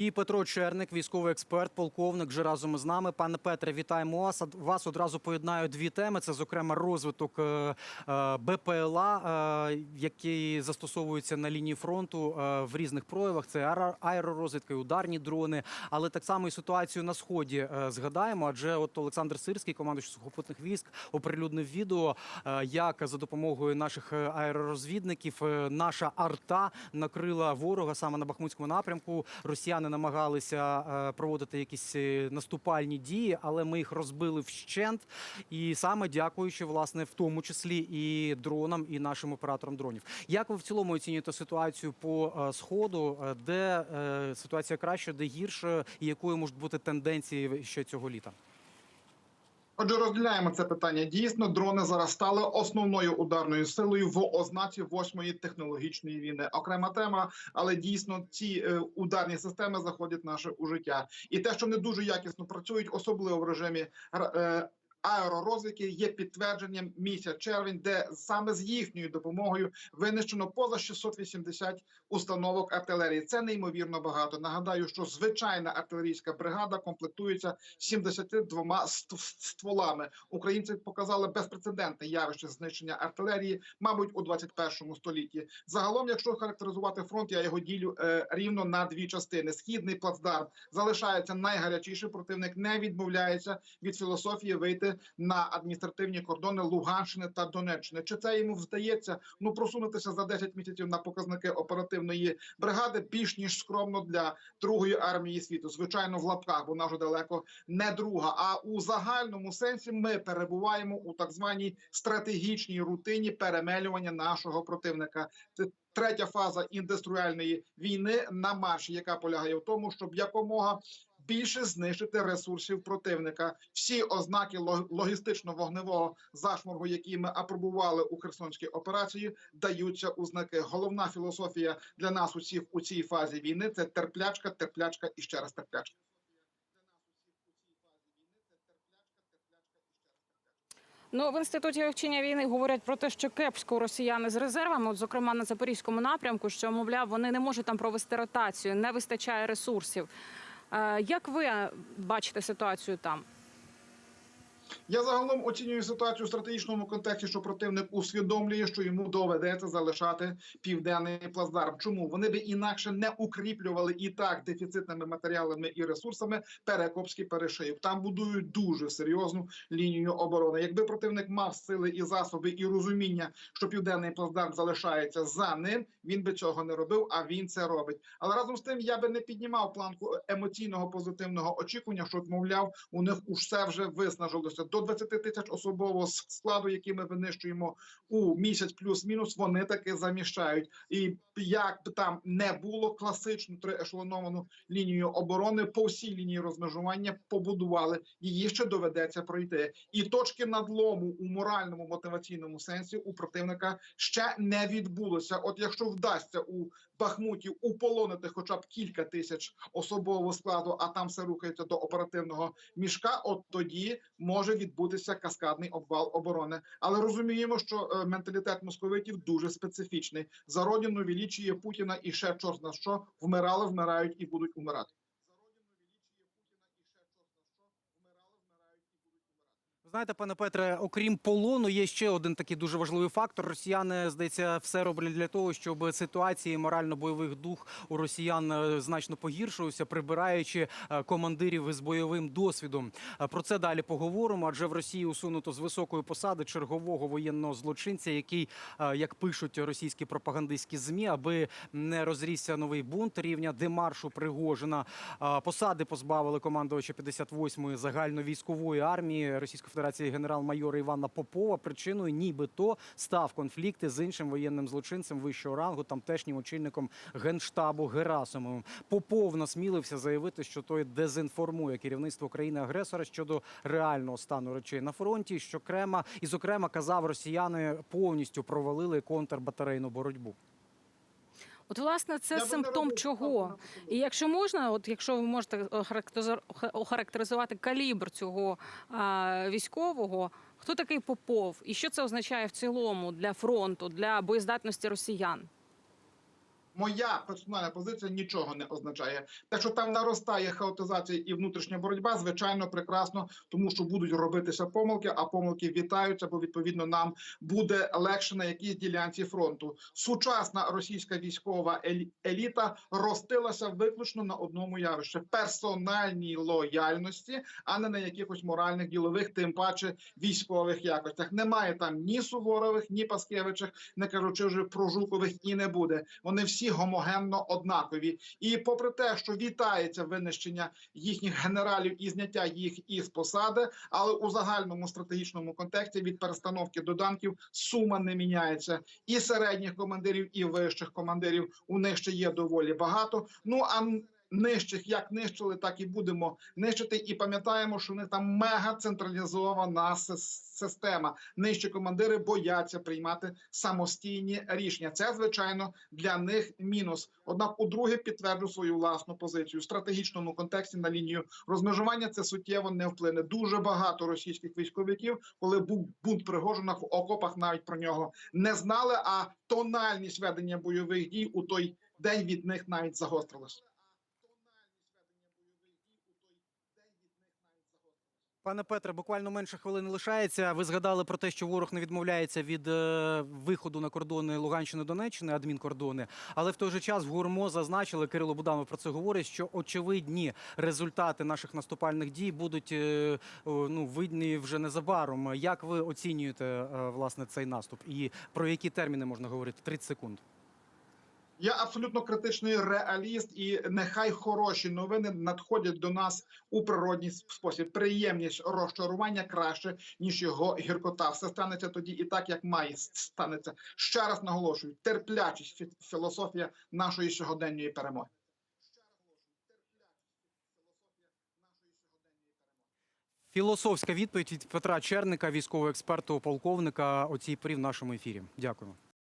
І Петро Черник, військовий експерт, полковник, вже разом із нами. Пане Петре, вітаємо вас. Вас одразу поєднаю дві теми. Це, зокрема, розвиток е, е, БПЛА, е, які застосовуються на лінії фронту в різних проявах. Це аеро- аеророзвідка, і ударні дрони, але так само і ситуацію на сході згадаємо. Адже от Олександр Сирський, командуючий сухопутних військ, оприлюднив відео, як за допомогою наших аеророзвідників наша арта накрила ворога саме на Бахмутському напрямку. Росіяни намагалися е, проводити якісь е, наступальні дії, але ми їх розбили вщент. І саме дякуючи, власне, в тому числі і дронам, і нашим операторам дронів. Як ви в цілому оцінюєте ситуацію по е, сходу, де ситуація краще, де гірше, і якою можуть бути тенденції ще цього літа? Отже, розділяємо це питання. Дійсно, дрони зараз стали основною ударною силою в ознаці восьмої технологічної війни. Окрема тема, але дійсно ці е, ударні системи заходять наше у життя. І те, що не дуже якісно працюють, особливо в режимі е, аеророзвідки, є підтвердженням місяць червень, де саме з їхньою допомогою винищено поза 680 установок артилерії. Це неймовірно багато. Нагадаю, що звичайна артилерійська бригада комплектується 72 ст- стволами. Українці показали безпрецедентне явище знищення артилерії, мабуть, у 21 столітті. Загалом, якщо характеризувати фронт, я його ділю е, рівно на дві частини. Східний плацдарм залишається найгарячіший. Противник не відмовляється від філософії вийти на адміністративні кордони Луганщини та Донеччини. Чи це йому вдається ну просунутися за 10 місяців на показники оперативної бригади більш ніж скромно для другої армії світу? Звичайно, в лапках, вона вже далеко не друга. А у загальному сенсі ми перебуваємо у так званій стратегічній рутині перемелювання нашого противника. Це третя фаза індустріальної війни на марші, яка полягає в тому, щоб якомога більше знищити ресурсів противника. Всі ознаки лог- логістично-вогневого зашморгу, які ми апробували у Херсонській операції, даються у знаки. Головна філософія для нас усіх у цій фазі війни це терплячка, терплячка і ще раз терплячка. Ну, в інституті вивчення війни говорять про те, що кепсько росіяни з резервами, от, зокрема на запорізькому напрямку, що мовляв, вони не можуть там провести ротацію, не вистачає ресурсів. Е, Як ви бачите ситуацію там? Я загалом оцінюю ситуацію в стратегічному контексті, що противник усвідомлює, що йому доведеться залишати південний плацдарм. Чому вони би інакше не укріплювали і так дефіцитними матеріалами і ресурсами Перекопський перешиїв. Там будують дуже серйозну лінію оборони. Якби противник мав сили і засоби, і розуміння, що південний плацдарм залишається за ним, він би цього не робив. А він це робить. Але разом з тим я би не піднімав планку емоційного позитивного очікування, що мовляв, у них усе вже виснажилося до 20 тисяч особового складу, який ми винищуємо у місяць плюс-мінус. Вони таки заміщають. І як би там не було класичну триешелоновану лінію оборони по всій лінії розмежування побудували. Її ще доведеться пройти. І точки надлому у моральному мотиваційному сенсі у противника ще не відбулося. От якщо вдасться у Бахмуті уполонити хоча б кілька тисяч особового складу, а там все рухається до оперативного мішка. От тоді може відбутися каскадний обвал оборони. Але розуміємо, що е, менталітет московитів дуже специфічний. За родину величіє Путіна і ще чорна що вмирали, вмирають і будуть умирати. Знаєте, пане Петре, окрім полону, є ще один такий дуже важливий фактор. Росіяни, здається, все роблять для того, щоб ситуація морально-бойовий дух у росіян е, значно погіршувався, прибираючи е, командирів із бойовим досвідом. Е, Про це далі поговоримо. Адже в Росії усунуто з високої посади чергового воєнного злочинця, який, як пишуть російські пропагандистські змі, аби не розрісся новий бунт рівня демаршу Пригожина. Посади позбавили командувача 58-ї загальновійськової армії Російської Федерації генерал-майора Івана Попова. Причиною нібито став конфлікт з іншим воєнним злочинцем вищого рангу, тамтешнім очільником генштабу Герасимовим. Попов насмілився заявити, що той дезінформує керівництво країни-агресора щодо реального стану речей на фронті. Що Крема і, зокрема, казав, росіяни повністю провалили контрбатарейну боротьбу. От, власне, це Я симптом чого? І якщо можна, от якщо ви можете охарактеризу- охарактеризувати калібр цього а, військового, хто такий Попов і що це означає в цілому для фронту, для боєздатності росіян? Моя персональна позиція нічого не означає. Так що там наростає хаотизація і внутрішня боротьба, звичайно, прекрасно, тому що будуть робитися помилки, а помилки вітаються, бо відповідно нам буде легше на якійсь ділянці фронту. Сучасна російська військова еліта розтилася виключно на одному явищі персональній лояльності, а не на якихось моральних ділових, тим паче військових якостях. Немає там ні Суворових, ні Паскевичах, не кажучи вже про Жукових, і не буде. Вони всі гомогенно однакові. І попри те, що вітається винищення їхніх генералів і зняття їх із посади, але у загальному стратегічному контексті від перестановки доданків сума не міняється. І середніх командирів, і вищих командирів у них ще є доволі багато. Ну а нижчих як нищили, так і будемо нищити. І пам'ятаємо, що них там мега централізована система. Нижчі командири бояться приймати самостійні рішення. Це звичайно для них мінус. Однак, у друге підтверджу свою власну позицію в стратегічному контексті на лінію розмежування. Це суттєво не вплине. Дуже багато російських військовиків, коли був бунт Пригожина в окопах, навіть про нього не знали. А тональність ведення бойових дій у той день від них навіть загострилась. Пане Петре, буквально менше хвилини лишається. Ви згадали про те, що ворог не відмовляється від е, виходу на кордони Луганщини Донеччини, адмінкордони. Але в той же час в ГУРМО зазначили Кирило Буданов про це говорить, що очевидні результати наших наступальних дій будуть е, ну видні вже незабаром. Як ви оцінюєте е, власне цей наступ? І про які терміни можна говорити? 30 секунд. Я абсолютно критичний реаліст, і нехай хороші новини надходять до нас у природній спосіб. Приємність розчарування краще ніж його гіркота. Все станеться тоді і так, як має станеться. Ще раз наголошую: терплячість філософія нашої сьогоденньої перемоги. Філософська відповідь від Петра Черника, військового експерту, полковника. Оцій порі в нашому ефірі. Дякую.